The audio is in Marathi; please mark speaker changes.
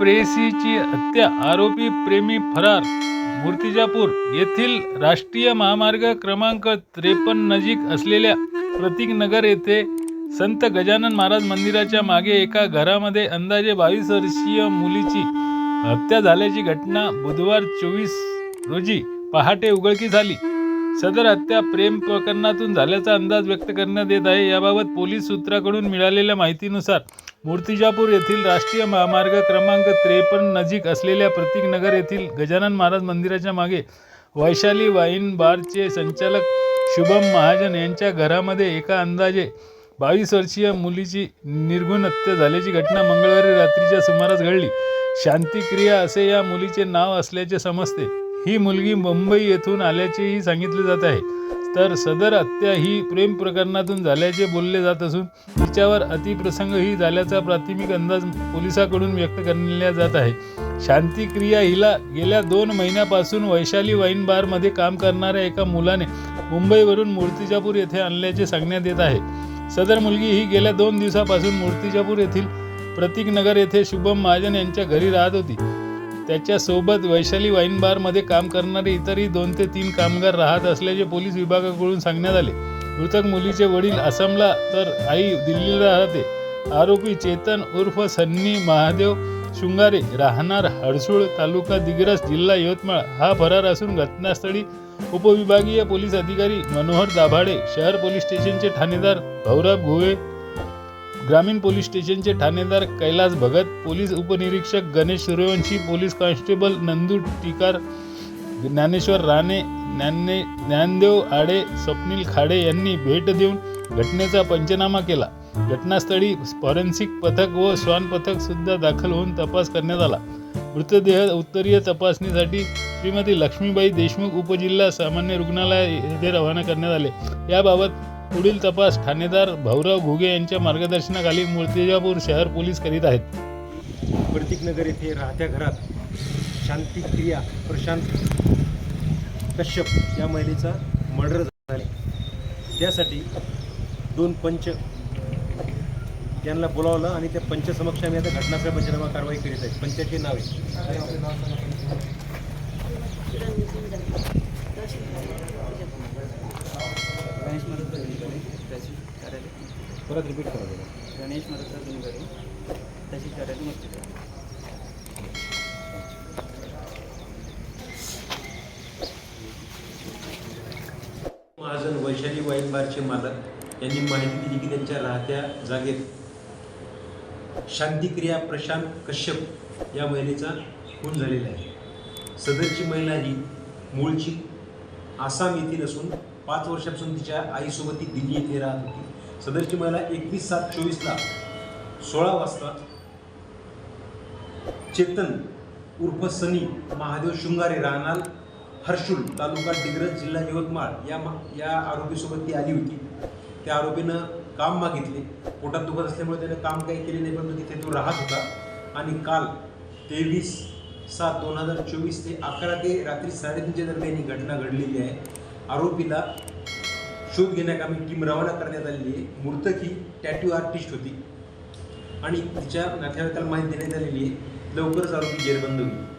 Speaker 1: प्रेयसीची हत्या आरोपी प्रेमी फरार मूर्तिजापूर येथील राष्ट्रीय महामार्ग क्रमांक त्रेपन्न नजीक असलेल्या प्रतीक नगर येथे संत गजानन महाराज मंदिराच्या मागे एका घरामध्ये अंदाजे बावीस वर्षीय मुलीची हत्या झाल्याची घटना बुधवार चोवीस रोजी पहाटे उघडकी झाली सदर हत्या प्रेम प्रकरणातून झाल्याचा अंदाज व्यक्त करण्यात येत आहे. याबाबत पोलीस सूत्राकडून मिळालेल्या माहितीनुसार मूर्तिजापूर येथील राष्ट्रीय महामार्ग क्रमांक त्रेपन्न नजीक असलेल्या प्रतीक नगर येथील गजानन महाराज मंदिराच्या मागे वैशाली वाईन बारचे संचालक शुभम महाजन यांच्या घरामध्ये एका अंदाजे बावीस वर्षीय मुलीची निर्गुण हत्या झाल्याची घटना मंगळवारी रात्रीच्या सुमारास घडली. शांतिक्रिया असे या मुलीचे नाव असल्याचे समजते. ही मुलगी मुंबई येथून आल्याचेही सांगितले जात आहे. तर सदर हत्या ही प्रेम प्रकरणातून झाल्याचे बोलले जात असून तिच्यावर अतिप्रसंगही झाल्याचा प्राथमिक अंदाज पोलिसांकडून व्यक्त करण्यात जात आहे. शांतिक्रिया हिला गेल्या दोन महिन्यापासून वैशाली वाईन बारमध्ये काम करणाऱ्या एका मुलाने मुंबईवरून मूर्तिजापूर येथे आणल्याचे सांगण्यात येत आहे. सदर मुलगी ही गेल्या दोन दिवसापासून मूर्तिजापूर येथील प्रतीक नगर येथे शुभम महाजन यांच्या घरी राहत होती. त्याच्यासोबत वैशाली वाईन बारमध्ये काम करणारे इतरही दोन ते तीन कामगार राहत असल्याचे पोलीस विभागाकडून सांगण्यात आले. मृतक मुलीचे वडील आसामला तर आई दिल्लीला राहते. आरोपी चेतन उर्फ सन्नी महादेव शृंगारे राहणार हडसूळ तालुका दिग्रस जिल्हा यवतमाळ. हा फरार असून घटनास्थळी उपविभागीय पोलीस अधिकारी मनोहर दाभाडे शहर पोलीस स्टेशनचे ठाणेदार भैरव घुवे ग्रामीण पोलीस स्टेशनचे ठाणेदार कैलास भगत पोलीस उपनिरीक्षक गणेश सूर्यवंशी पोलीस कॉन्स्टेबल नंदू टिकार ज्ञानेश्वर राणे ज्ञाने ज्ञानदेव आडे स्वप्नील खाडे यांनी भेट देऊन घटनेचा पंचनामा केला. घटनास्थळी फॉरेन्सिक पथक व श्वान पथक सुद्धा दाखल होऊन तपास करण्यात आला. मृतदेह उत्तरीय तपासणीसाठी श्रीमती लक्ष्मीबाई देशमुख उपजिल्हा सामान्य रुग्णालय येथे रवाना करण्यात आले. याबाबत पुढील तपास ठाणेदार भाऊराव घुगे यांच्या मार्गदर्शनाखाली मूर्तिजापूर शहर पोलीस करीत आहेत.
Speaker 2: प्रतीकनगर येथे राहत्या घरात शांतिक्रिया प्रशांत कश्यप या महिलेचा मर्डर झाला. त्यासाठी दोन पंच यांना बोलावलं आणि त्या पंचसमक्ष आम्ही आता घटनास्थळ पंचनामा कारवाई करीत आहेत. पंचाची नावे
Speaker 3: गणेश
Speaker 2: परत रिपीट करा बघा
Speaker 3: गणेश तहसील कार्यालय मस्जिद
Speaker 2: महाजन वैशाली वाईन बारचे मालक यांनी माहिती दिली की त्यांच्या राहत्या जागेत शांतिक्रिया प्रशांत कश्यप या महिलेचा खून झालेला आहे. सदरची महिला ही मूळची आसाम येथील असून पाच वर्षापासून तिच्या आईसोबत ती दिल्ली येथे राहत होती. सदरची महिला एकवीस सात चोवीसला सोळा वाजता चेतन उर्फ सनी महादेव शृंगारे राहणार हर्षुल तालुका डिग्रज जिल्हा यवतमाळ या मा या आरोपीसोबत ती आली होती. त्या आरोपीनं काम मागितले. पोटात दुखत असल्यामुळे त्याने काम काही केले नाही परंतु तिथे तो राहत होता. आणि काल तेवीस सात दोन हजार चोवीस ते अकरा ते रात्री साडेतीनच्या दरम्यान ही घटना घडलेली आहे. आरोपीला शोध घेण्याकामी टीम रवाना करण्यात आलेली आहे. मूर्तक ही टॅटू आर्टिस्ट होती. आणि तिच्या नातेवाईकाला माहिती देण्यात आलेली आहे. लवकरच आरोपी जेरबंद होईल.